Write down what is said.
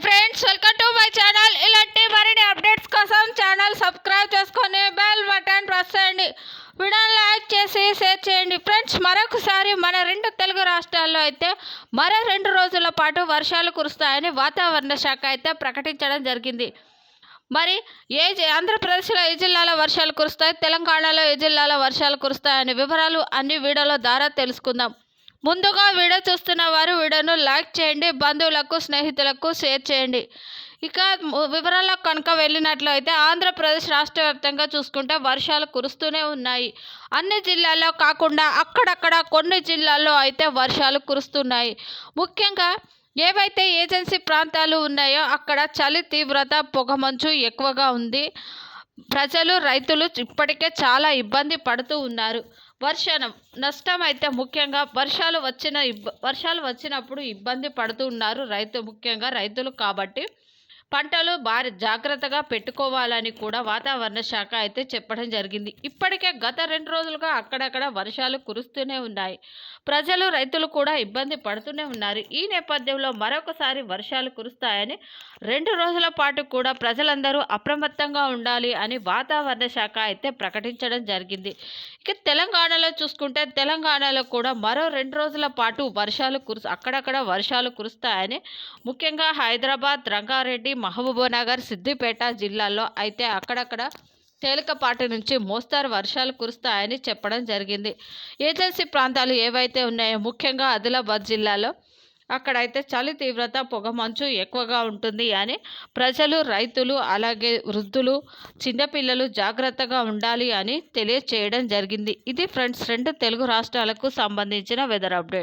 Friends welcome to my channel ఇలాంటి మరిన్ని updates కోసం ఛానల్ సబ్స్క్రైబ్ చేసుకొని బెల్ బటన్ ప్రెస్ చేయండి. వీడియోని లైక్ చేసి షేర్ చేయండి. ఫ్రెండ్స్ మరొకసారి మన రెండు తెలుగు రాష్ట్రాల్లో అయితే మరో రెండు రోజుల పాటు వర్షాలు కురుస్తాయని వాతావరణ శాఖ అయితే ప్రకటించడం జరిగింది. మరి ఏ ఆంధ్రప్రదేశ్లో ఏ జిల్లాలో వర్షాలు కురుస్తాయి? తెలంగాణలో ఏ జిల్లాలో వర్షాలు కురుస్తాయనే వివరాలు అన్ని వీడియోలో ద్వారా తెలుసుకుందాం. ముందుగా వీడియో చూస్తున్న వారు వీడియోను లైక్ చేయండి బంధువులకు స్నేహితులకు షేర్ చేయండి. ఇక వివరాలకు కనుక వెళ్ళినట్లయితే ఆంధ్రప్రదేశ్ రాష్ట్ర వ్యాప్తంగా చూసుకుంటే వర్షాలు కురుస్తూనే ఉన్నాయి. అన్ని జిల్లాల్లో కాకుండా అక్కడక్కడ కొన్ని జిల్లాల్లో అయితే వర్షాలు కురుస్తున్నాయి. ముఖ్యంగా ఏవైతే ఏజెన్సీ ప్రాంతాలు ఉన్నాయో అక్కడ చలి తీవ్రత పొగమంచు ఎక్కువగా ఉంది. ప్రజలు రైతులు ఇప్పటికే చాలా ఇబ్బంది పడుతూ ఉన్నారు. వర్షం నష్టం అయితే ముఖ్యంగా వర్షాలు వచ్చిన ఇబ్బ వర్షాలు వచ్చినప్పుడు ఇబ్బంది పడుతూ ఉన్నారు రైతు ముఖ్యంగా రైతులు కాబట్టి. పంటలు భారీ జాగ్రత్తగా పెట్టుకోవాలని కూడా వాతావరణ శాఖ అయితే చెప్పడం జరిగింది. ఇప్పటికే గత రెండు రోజులుగా అక్కడక్కడ వర్షాలు కురుస్తూనే ఉన్నాయి. ప్రజలు రైతులు కూడా ఇబ్బంది పడుతూనే ఉన్నారు. ఈ నేపథ్యంలో మరొకసారి వర్షాలు కురుస్తాయని రెండు రోజుల పాటు కూడా ప్రజలందరూ అప్రమత్తంగా ఉండాలి అని వాతావరణ శాఖ అయితే ప్రకటించడం జరిగింది. ఇక తెలంగాణలో చూసుకుంటే తెలంగాణలో కూడా మరో రెండు రోజుల పాటు వర్షాలు కురు అక్కడక్కడ వర్షాలు కురుస్తాయని ముఖ్యంగా హైదరాబాద్ రంగారెడ్డి మహబూబ్నగర్ సిద్దిపేట జిల్లాల్లో అయితే అక్కడక్కడ తేలికపాటి నుంచి మోస్తారు వర్షాలు కురుస్తాయని చెప్పడం జరిగింది. ఏజెన్సీ ప్రాంతాలు ఏవైతే ఉన్నాయో ముఖ్యంగా ఆదిలాబాద్ జిల్లాలో అక్కడైతే చలి తీవ్రత పొగమంచు ఎక్కువగా ఉంటుంది అని ప్రజలు రైతులు అలాగే వృద్ధులు చిన్నపిల్లలు జాగ్రత్తగా ఉండాలి అని తెలియచేయడం జరిగింది. ఇది ఫ్రెండ్స్ రెండు తెలుగు రాష్ట్రాలకు సంబంధించిన వెదర్ అప్డేట్.